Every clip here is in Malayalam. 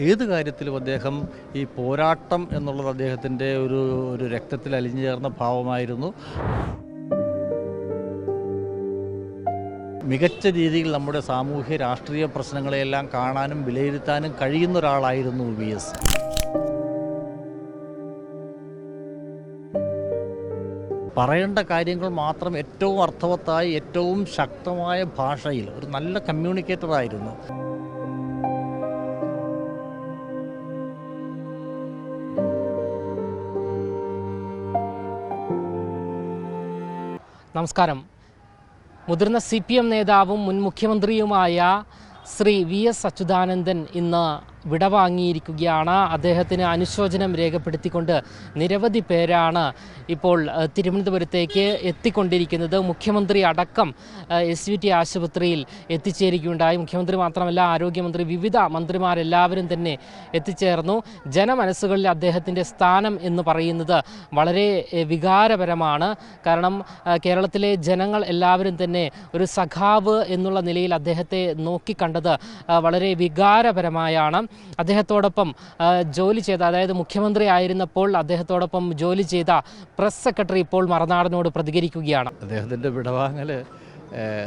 ഏത് കാര്യത്തിലും അദ്ദേഹം ഈ പോരാട്ടം എന്നുള്ളത് അദ്ദേഹത്തിന്റെ ഒരു ഒരു രക്തത്തിൽ അലിഞ്ഞു ചേർന്ന ഭാവമായിരുന്നു. മികച്ച രീതിയിൽ നമ്മുടെ സാമൂഹ്യ രാഷ്ട്രീയ പ്രശ്നങ്ങളെയെല്ലാം കാണാനും വിലയിരുത്താനും കഴിയുന്ന ഒരാളായിരുന്നു വി എസ്. പറയേണ്ട കാര്യങ്ങൾ മാത്രം ഏറ്റവും അർത്ഥവത്തായി ഏറ്റവും ശക്തമായ ഭാഷയിൽ ഒരു നല്ല കമ്മ്യൂണിക്കേറ്റർ നമസ്കാരം. മുതിർന്ന സി പി എം നേതാവും മുൻ മുഖ്യമന്ത്രിയുമായ ശ്രീ വി എസ് അച്യുതാനന്ദൻ ഇന്ന് വിടവാങ്ങിയിരിക്കുകയാണ്. അദ്ദേഹത്തിന് അനുശോചനം രേഖപ്പെടുത്തിക്കൊണ്ട് നിരവധി പേരാണ് ഇപ്പോൾ തിരുവനന്തപുരത്തേക്ക് എത്തിക്കൊണ്ടിരിക്കുന്നത്. മുഖ്യമന്ത്രി അടക്കം എസ് യു ടി ആശുപത്രിയിൽ എത്തിച്ചേരുകയുണ്ടായി. മുഖ്യമന്ത്രി മാത്രമല്ല ആരോഗ്യമന്ത്രി വിവിധ മന്ത്രിമാരെല്ലാവരും തന്നെ എത്തിച്ചേർന്നു. ജനമനസ്സുകളിൽ അദ്ദേഹത്തിന്റെ സ്ഥാനം എന്ന് പറയുന്നത് വളരെ വികാരപരമാണ്. കാരണം കേരളത്തിലെ ജനങ്ങൾ എല്ലാവരും തന്നെ ഒരു സഖാവ് എന്നുള്ള നിലയിൽ അദ്ദേഹത്തെ നോക്കിക്കണ്ടത് വളരെ വികാരപരമായാണ്. അദ്ദേഹത്തോടൊപ്പം ജോലി ചെയ്ത അതായത് മുഖ്യമന്ത്രി ആയിരുന്നപ്പോൾ അദ്ദേഹത്തോടൊപ്പം ജോലി ചെയ്ത പ്രസ് സെക്രട്ടറി ഇപ്പോൾ മറനാടനോട് പ്രതികരിക്കുകയാണ്. അദ്ദേഹത്തിന്റെ വിടവാങ്ങൽ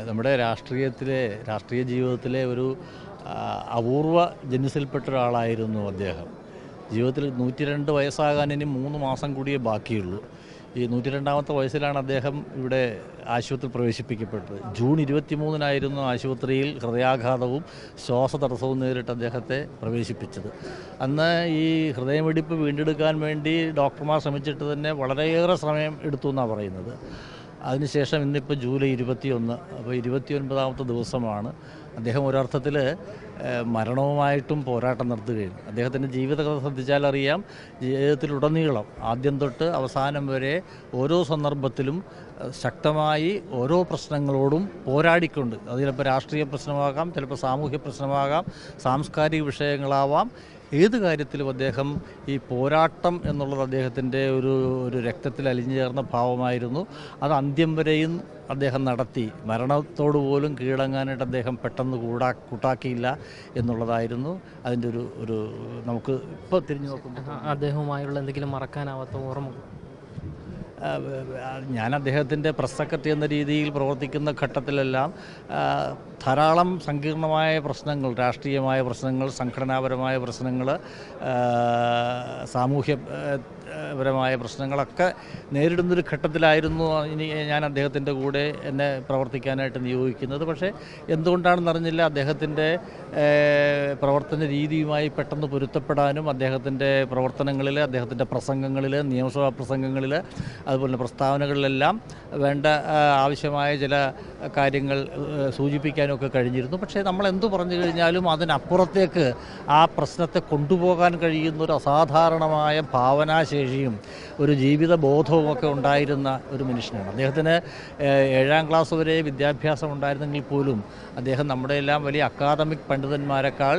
നമ്മുടെ രാഷ്ട്രീയത്തിലെ രാഷ്ട്രീയ ജീവിതത്തിലെ ഒരു അപൂർവ ജനുസിൽപ്പെട്ട ഒരാളായിരുന്നു അദ്ദേഹം. ജീവിതത്തിൽ നൂറ്റി രണ്ട് വയസ്സാകാൻ ഇനി മൂന്ന് മാസം കൂടിയേ ബാക്കിയുള്ളൂ. ഈ നൂറ്റി രണ്ടാമത്തെ വയസ്സിലാണ് അദ്ദേഹം ഇവിടെ ആശുപത്രി പ്രവേശിപ്പിക്കപ്പെട്ടത്. ജൂൺ ഇരുപത്തി മൂന്നിനായിരുന്നു ആശുപത്രിയിൽ ഹൃദയാഘാതവും ശ്വാസതടസ്സവും നേരിട്ട് അദ്ദേഹത്തെ പ്രവേശിപ്പിച്ചത്. അന്ന് ഈ ഹൃദയമിടിപ്പ് വീണ്ടെടുക്കാൻ വേണ്ടി ഡോക്ടർമാർ ശ്രമിച്ചിട്ട് തന്നെ വളരെയേറെ സമയം എടുത്തു എന്നാണ് പറയുന്നത്. അതിനുശേഷം ഇന്നിപ്പോൾ ജൂലൈ ഇരുപത്തിയൊന്ന് അപ്പോൾ ഇരുപത്തിയൊൻപതാമത്തെ ദിവസമാണ്. അദ്ദേഹം ഒരർത്ഥത്തിൽ മരണവുമായിട്ടും പോരാട്ടം നടത്തുകയും അദ്ദേഹത്തിന്റെ ജീവിതകഥ ശ്രദ്ധിച്ചാൽ അറിയാം ജീവിതത്തിലുടനീളം ആദ്യം തൊട്ട് അവസാനം വരെ ഓരോ സന്ദർഭത്തിലും ശക്തമായി ഓരോ പ്രശ്നങ്ങളോടും പോരാടിക്കൊണ്ട് അത് ചിലപ്പോൾ രാഷ്ട്രീയ പ്രശ്നമാകാം ചിലപ്പോൾ സാമൂഹ്യ പ്രശ്നമാകാം സാംസ്കാരിക വിഷയങ്ങളാവാം ഏത് കാര്യത്തിലും അദ്ദേഹം ഈ പോരാട്ടം എന്നുള്ളത് അദ്ദേഹത്തിന്റെ ഒരു ഒരു രക്തത്തിൽ അലിഞ്ഞു ചേർന്ന ഭാവമായിരുന്നു. അത് അന്ത്യം വരെയും അദ്ദേഹം നടത്തി. മരണത്തോട് പോലും കീഴടങ്ങാനായിട്ട് അദ്ദേഹം പെട്ടെന്ന് കൂടാ കൂട്ടാക്കിയില്ല എന്നുള്ളതായിരുന്നു അതിന്റെ ഒരു ഒരു നമുക്ക് ഇപ്പോൾ തിരിഞ്ഞു നോക്കുമ്പോൾ അദ്ദേഹവുമായുള്ള എന്തെങ്കിലും മറക്കാനാവാത്ത ഓർമ്മ ഞാൻ അദ്ദേഹത്തിന്റെ പ്രസ് സെക്രട്ടറി എന്ന രീതിയിൽ പ്രവർത്തിക്കുന്ന ഘട്ടത്തിലെല്ലാം ധാരാളം സങ്കീർണമായ പ്രശ്നങ്ങൾ രാഷ്ട്രീയമായ പ്രശ്നങ്ങൾ സംഘടനാപരമായ പ്രശ്നങ്ങൾ സാമൂഹ്യപരമായ പ്രശ്നങ്ങളൊക്കെ നേരിടുന്നൊരു ഘട്ടത്തിലായിരുന്നു ഇനി ഞാൻ അദ്ദേഹത്തിന്റെ കൂടെ എന്നെ പ്രവർത്തിക്കാനായിട്ട് നിയോഗിക്കുന്നത്. പക്ഷേ എന്തുകൊണ്ടാണെന്ന് അറിഞ്ഞില്ല അദ്ദേഹത്തിന്റെ പ്രവർത്തന രീതിയുമായി പെട്ടെന്ന് പൊരുത്തപ്പെടാനും അദ്ദേഹത്തിന്റെ പ്രവർത്തനങ്ങളിൽ അദ്ദേഹത്തിന്റെ പ്രസംഗങ്ങളിൽ നിയമസഭാ പ്രസംഗങ്ങളിൽ അതുപോലെ പ്രസ്താവനകളിലെല്ലാം വേണ്ട ആവശ്യമായ ചില കാര്യങ്ങൾ സൂചിപ്പിക്കാനൊക്കെ കഴിഞ്ഞിരുന്നു. പക്ഷേ നമ്മൾ എന്തു പറഞ്ഞു കഴിഞ്ഞാലും അതിനപ്പുറത്തേക്ക് ആ പ്രശ്നത്തെ കൊണ്ടുപോകാൻ കഴിയുന്ന ഒരു അസാധാരണമായ ഭാവനാശേഷിയും ഒരു ജീവിത ബോധവും ഒക്കെ ഉണ്ടായിരുന്ന ഒരു മനുഷ്യനാണ്. അദ്ദേഹത്തിന് ഏഴാം ക്ലാസ് വരെ വിദ്യാഭ്യാസം ഉണ്ടായിരുന്നെങ്കിൽ പോലും അദ്ദേഹം നമ്മുടെ എല്ലാം വലിയ അക്കാദമിക് പണ്ഡിതന്മാരെക്കാൾ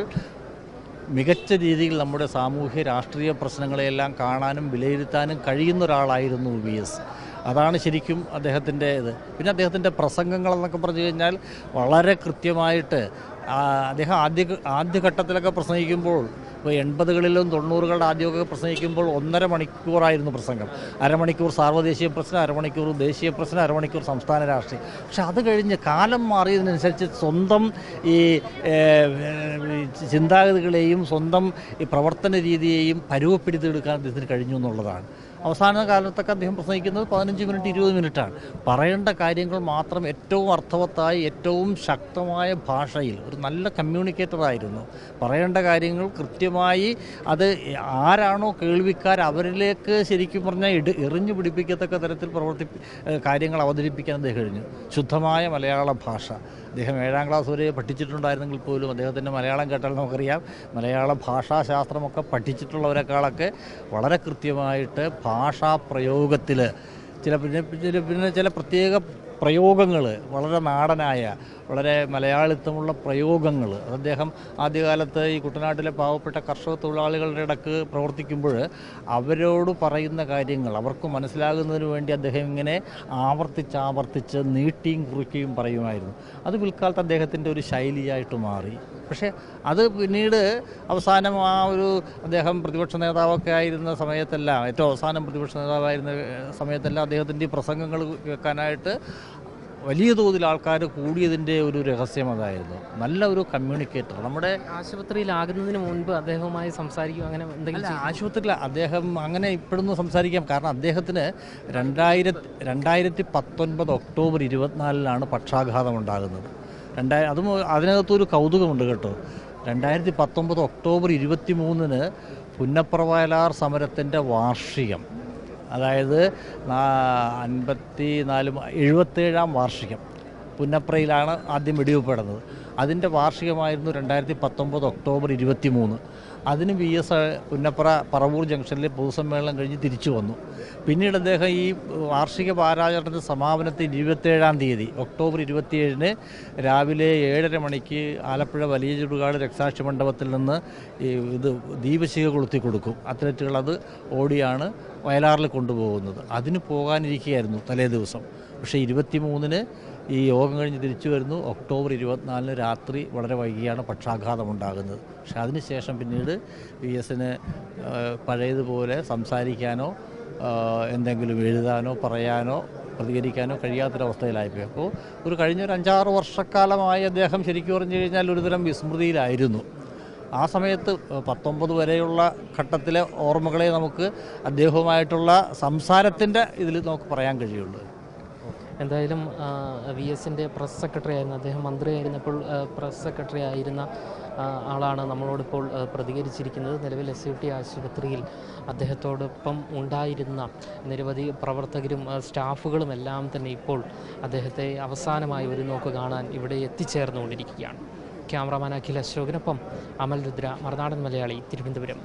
മികച്ച രീതിയിൽ നമ്മുടെ സാമൂഹ്യ രാഷ്ട്രീയ പ്രശ്നങ്ങളെയെല്ലാം കാണാനും വിലയിരുത്താനും കഴിയുന്ന ഒരാളായിരുന്നു വി എസ്. അതാണ് ശരിക്കും അദ്ദേഹത്തിന്റെ ഇത്. പിന്നെ അദ്ദേഹത്തിന്റെ പ്രസംഗങ്ങളെന്നൊക്കെ പറഞ്ഞു കഴിഞ്ഞാൽ വളരെ കൃത്യമായിട്ട് അദ്ദേഹം ആദ്യ ആദ്യഘട്ടത്തിലൊക്കെ പ്രസംഗിക്കുമ്പോൾ ഇപ്പോൾ എൺപതുകളിലും തൊണ്ണൂറുകളുടെ ആദ്യമൊക്കെ പ്രസംഗിക്കുമ്പോൾ ഒന്നര മണിക്കൂറായിരുന്നു പ്രസംഗം. അരമണിക്കൂർ സാർവദേശീയ പ്രശ്നം അരമണിക്കൂർ ദേശീയ പ്രശ്നം അരമണിക്കൂർ സംസ്ഥാന രാഷ്ട്രീയം. പക്ഷെ അത് കഴിഞ്ഞ് കാലം മാറിയതിനനുസരിച്ച് സ്വന്തം ഈ ചിന്താഗതികളെയും സ്വന്തം ഈ പ്രവർത്തന രീതിയെയും പരുവപ്പെടുത്തിയെടുക്കാൻ അദ്ദേഹത്തിന് കഴിഞ്ഞു എന്നുള്ളതാണ്. അവസാന കാലത്തൊക്കെ അദ്ദേഹം പ്രസംഗിക്കുന്നത് പതിനഞ്ച് മിനിറ്റ് ഇരുപത് മിനിറ്റാണ്. പറയേണ്ട കാര്യങ്ങൾ മാത്രം ഏറ്റവും അർത്ഥവത്തായി ഏറ്റവും ശക്തമായ ഭാഷയിൽ ഒരു നല്ല കമ്മ്യൂണിക്കേറ്റർ ആയിരുന്നു പറയേണ്ട കാര്യങ്ങൾ കൃത്യമായി അത് ആരാണോ കേൾവിക്കാർ അവരിലേക്ക് ശരിക്കും പറഞ്ഞാൽ ഇട് എറിഞ്ഞു പിടിപ്പിക്കത്തക്ക തരത്തിൽ പ്രവർത്തി കാര്യങ്ങൾ അവതരിപ്പിക്കാൻ അദ്ദേഹം കഴിഞ്ഞു. ശുദ്ധമായ മലയാള ഭാഷ. അദ്ദേഹം ഏഴാം ക്ലാസ് വരെ പഠിച്ചിട്ടുണ്ടായിരുന്നെങ്കിൽ പോലും അദ്ദേഹത്തിന്റെ മലയാളം കേട്ടാൽ നമുക്കറിയാം. മലയാള ഭാഷാശാസ്ത്രമൊക്കെ പഠിച്ചിട്ടുള്ളവരെക്കാളൊക്കെ വളരെ കൃത്യമായിട്ട് ഭാഷാ പ്രയോഗത്തിൽ ചില പിന്നെ പിന്നെ ചില പ്രത്യേക പ്രയോഗങ്ങൾ വളരെ നാടനായ വളരെ മലയാളിത്വമുള്ള പ്രയോഗങ്ങൾ അദ്ദേഹം ആദ്യകാലത്ത് ഈ കുട്ടനാട്ടിലെ പാവപ്പെട്ട കർഷക തൊഴിലാളികളുടെ ഇടയ്ക്ക് പ്രവർത്തിക്കുമ്പോൾ അവരോട് പറയുന്ന കാര്യങ്ങൾ അവർക്ക് മനസ്സിലാകുന്നതിന് വേണ്ടി അദ്ദേഹം ഇങ്ങനെ ആവർത്തിച്ച് ആവർത്തിച്ച് നീട്ടിയും കുറിക്കുകയും പറയുമായിരുന്നു. അത് പിൽക്കാലത്ത് അദ്ദേഹത്തിന്റെ ഒരു ശൈലിയായിട്ട് മാറി. പക്ഷേ അത് പിന്നീട് അവസാനം ആ ഒരു അദ്ദേഹം പ്രതിപക്ഷ നേതാവൊക്കെ ആയിരുന്ന സമയത്തെല്ലാം ഏറ്റവും അവസാനം പ്രതിപക്ഷ നേതാവായിരുന്ന സമയത്തെല്ലാം അദ്ദേഹത്തിന്റെ പ്രസംഗങ്ങൾ കേൾക്കാനായിട്ട് വലിയ തോതിൽ ആൾക്കാർ കൂടിയതിന്റെ ഒരു രഹസ്യം അതായിരുന്നു. നല്ല ഒരു കമ്മ്യൂണിക്കേറ്റർ നമ്മുടെ ആശുപത്രിയിലാകുന്നതിന് മുൻപ് അദ്ദേഹവുമായി സംസാരിക്കും അങ്ങനെ എന്തെങ്കിലും ആശുപത്രിയിൽ അദ്ദേഹം അങ്ങനെ ഇപ്പോഴൊന്നും സംസാരിക്കാം. കാരണം അദ്ദേഹത്തിന് രണ്ടായിരത്തി രണ്ടായിരത്തി പത്തൊൻപത് ഒക്ടോബർ ഇരുപത്തിനാലിലാണ് പക്ഷാഘാതം ഉണ്ടാകുന്നത്. രണ്ടായി അതും അതിനകത്തൊരു കൗതുകമുണ്ട് കേട്ടോ. രണ്ടായിരത്തി പത്തൊമ്പത് ഒക്ടോബർ ഇരുപത്തി മൂന്നിന് പുന്നപ്രവയലാർ സമരത്തിന്റെ വാർഷികം. അതായത് അൻപത്തി നാല് എഴുപത്തേഴാം വാർഷികം. പുന്നപ്രയിലാണ് ആദ്യം വെടിവെപ്പെടുന്നത് അതിന്റെ വാർഷികമായിരുന്നു രണ്ടായിരത്തി പത്തൊമ്പത് ഒക്ടോബർ ഇരുപത്തി മൂന്ന് അതിന് വി എസ് പുന്നപ്പുറ പറവൂർ ജംഗ്ഷനിൽ പൊതുസമ്മേളനം കഴിഞ്ഞ് തിരിച്ചു വന്നു. പിന്നീട് അദ്ദേഹം ഈ വാർഷിക വാരാചരണത്തിന്റെ സമാപനത്തിൽ ഇരുപത്തേഴാം തീയതി ഒക്ടോബർ ഇരുപത്തിയേഴിന് രാവിലെ ഏഴര മണിക്ക് ആലപ്പുഴ വലിയ ചുടുകാട് രക്ഷാക്ഷി മണ്ഡപത്തിൽ നിന്ന് ഇത് ദീപശിക കൊളുത്തി കൊടുക്കും. അത്ലറ്റുകൾ അത് ഓടിയാണ് വയലാറിൽ കൊണ്ടുപോകുന്നത്. അതിന് പോകാനിരിക്കുകയായിരുന്നു തലേ ദിവസം. പക്ഷേ ഇരുപത്തി മൂന്നിന് ഈ യോഗം കഴിഞ്ഞ് തിരിച്ചു വരുന്നു. ഒക്ടോബർ ഇരുപത്തിനാലിന് രാത്രി വളരെ വൈകിയാണ് പക്ഷാഘാതം ഉണ്ടാകുന്നത്. പക്ഷെ അതിനുശേഷം പിന്നീട് വി എസിന് പഴയതുപോലെ സംസാരിക്കാനോ എന്തെങ്കിലും എഴുതാനോ പറയാനോ പ്രതികരിക്കാനോ കഴിയാത്തൊരവസ്ഥയിലായിപ്പോയി. അപ്പോൾ ഒരു കഴിഞ്ഞ ഒരു അഞ്ചാറ് വർഷക്കാലമായി അദ്ദേഹം ശരിക്കും പറഞ്ഞു കഴിഞ്ഞാൽ ഒരുതരം വിസ്മൃതിയിലായിരുന്നു. ആ സമയത്ത് പത്തൊമ്പത് വരെയുള്ള ഘട്ടത്തിലെ ഓർമ്മകളെ നമുക്ക് അദ്ദേഹവുമായിട്ടുള്ള സംസാരത്തിന്റെ ഇതിൽ നമുക്ക് പറയാൻ കഴിയുള്ളൂ. എന്തായാലും വി എസിന്റെ പ്രസ് സെക്രട്ടറി ആയിരുന്നു അദ്ദേഹം മന്ത്രിയായിരുന്നപ്പോൾ പ്രസ് സെക്രട്ടറി ആയിരുന്ന ആളാണ് നമ്മളോടിപ്പോൾ പ്രതികരിച്ചിരിക്കുന്നത്. നിലവിൽ എസ് യു ടി ആശുപത്രിയിൽ അദ്ദേഹത്തോടൊപ്പം ഉണ്ടായിരുന്ന നിരവധി പ്രവർത്തകരും സ്റ്റാഫുകളും എല്ലാം തന്നെ ഇപ്പോൾ അദ്ദേഹത്തെ അവസാനമായി ഒരു നോക്ക് കാണാൻ ഇവിടെ എത്തിച്ചേർന്നുകൊണ്ടിരിക്കുകയാണ്. ക്യാമറാമാൻ അഖിൽ അശോകിനൊപ്പം അമൽ രുദ്ര മറുനാടൻ മലയാളി തിരുവനന്തപുരം.